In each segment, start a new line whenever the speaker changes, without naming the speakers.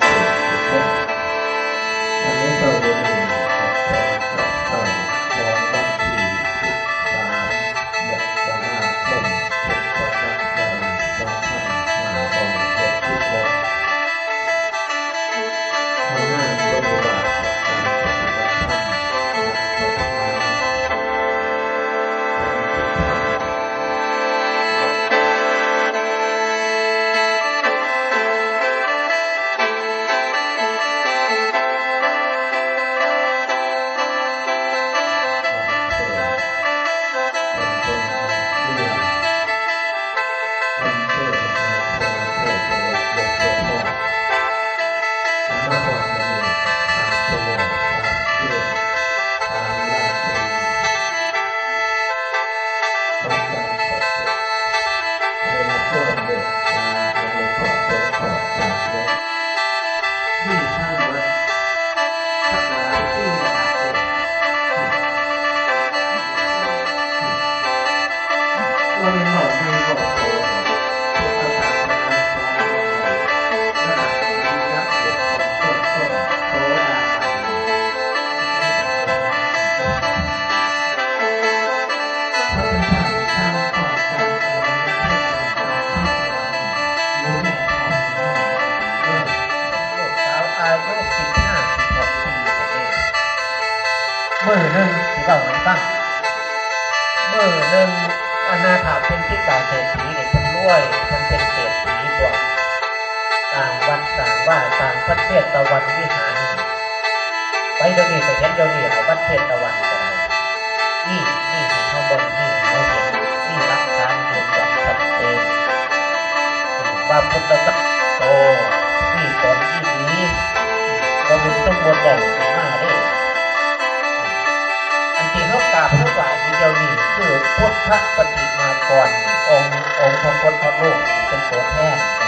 วั มื่อหนึ่งที่เล่า
ให้ฟังเมื่อหนึ่งอนาถาเป็นที่กล่าเศรษฐีเนี่ยคนรวยมันเป็นเศรษฐีกว่าต่างวัดต่างว่าต่างประเทศตะวันวิหารไปเดี๋ยวนี้ไปเห็นเดี๋ยวนี้เอาวัดเทศตะวันก็ได้นี่นี่ที่ข้างบนนี่เราเห็นนี่หลักฐานยืนยันชัดเจนว่าพุทธศักโตที่ตอนที่นี้เราเป็นสมบูรณ์แบบ พุทธปฏิมากรองค์องค์พระพุทธรูปเป็นตัวแทน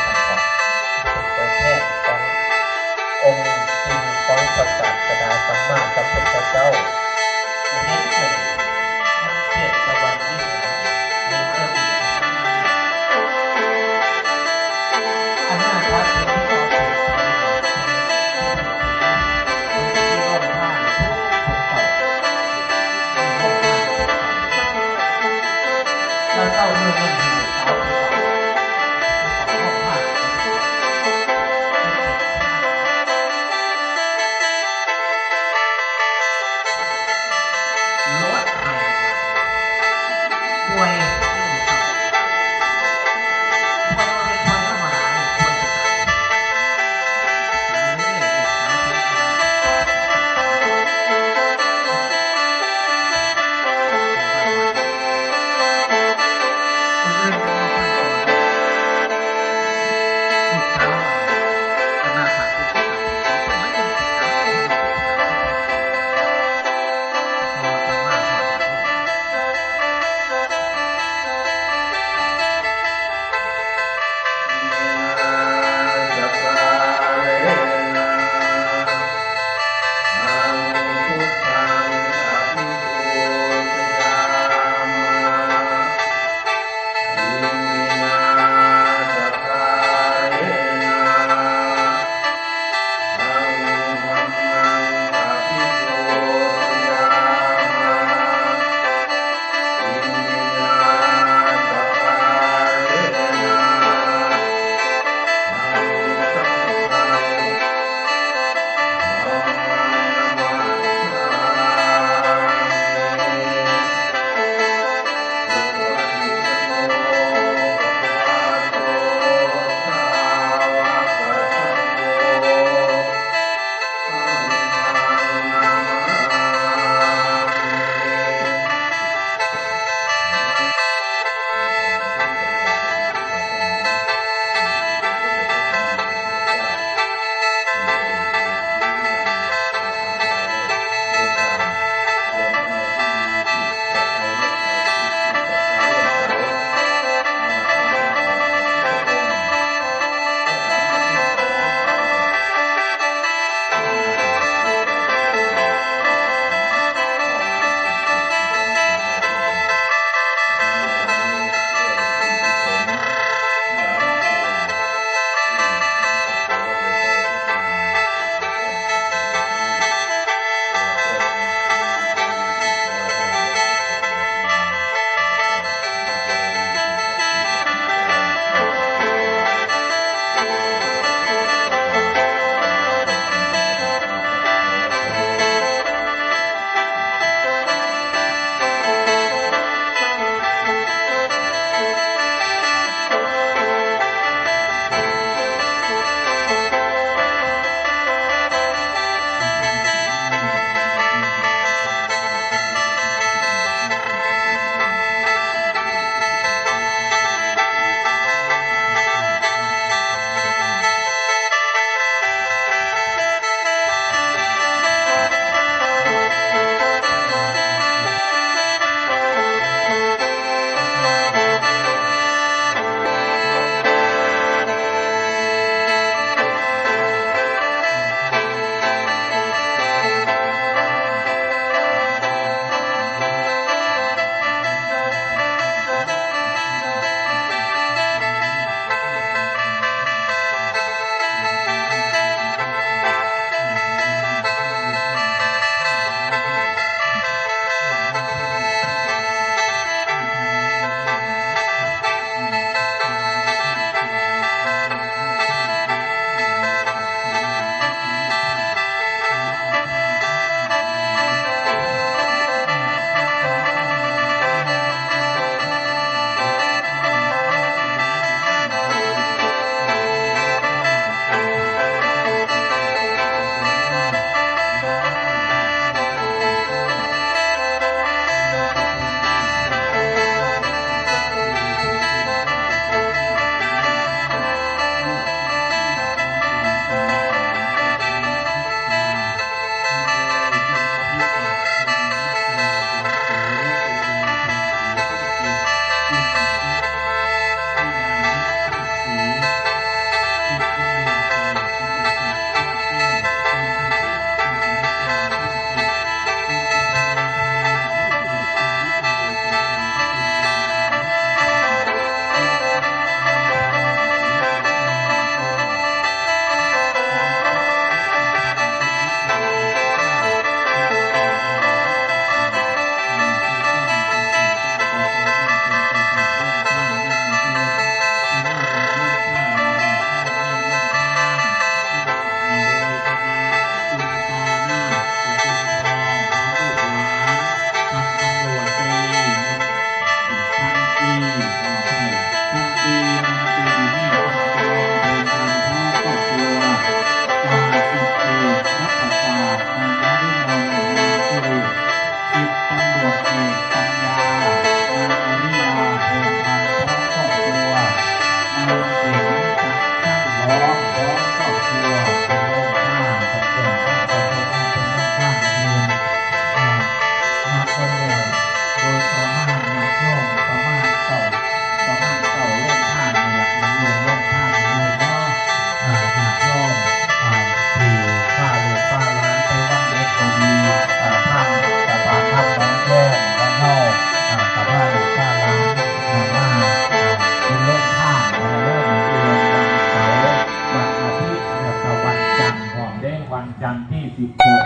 วั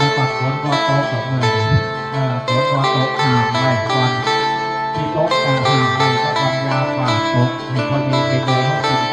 แต่ก่อนฝนก็ตกกับเมื่อนี้ฝนก็ตกห่างไปก่อนที่ตกห่างไปก็ต้งยา
วกว่าตกให้พอดีไปเลยห้องกิน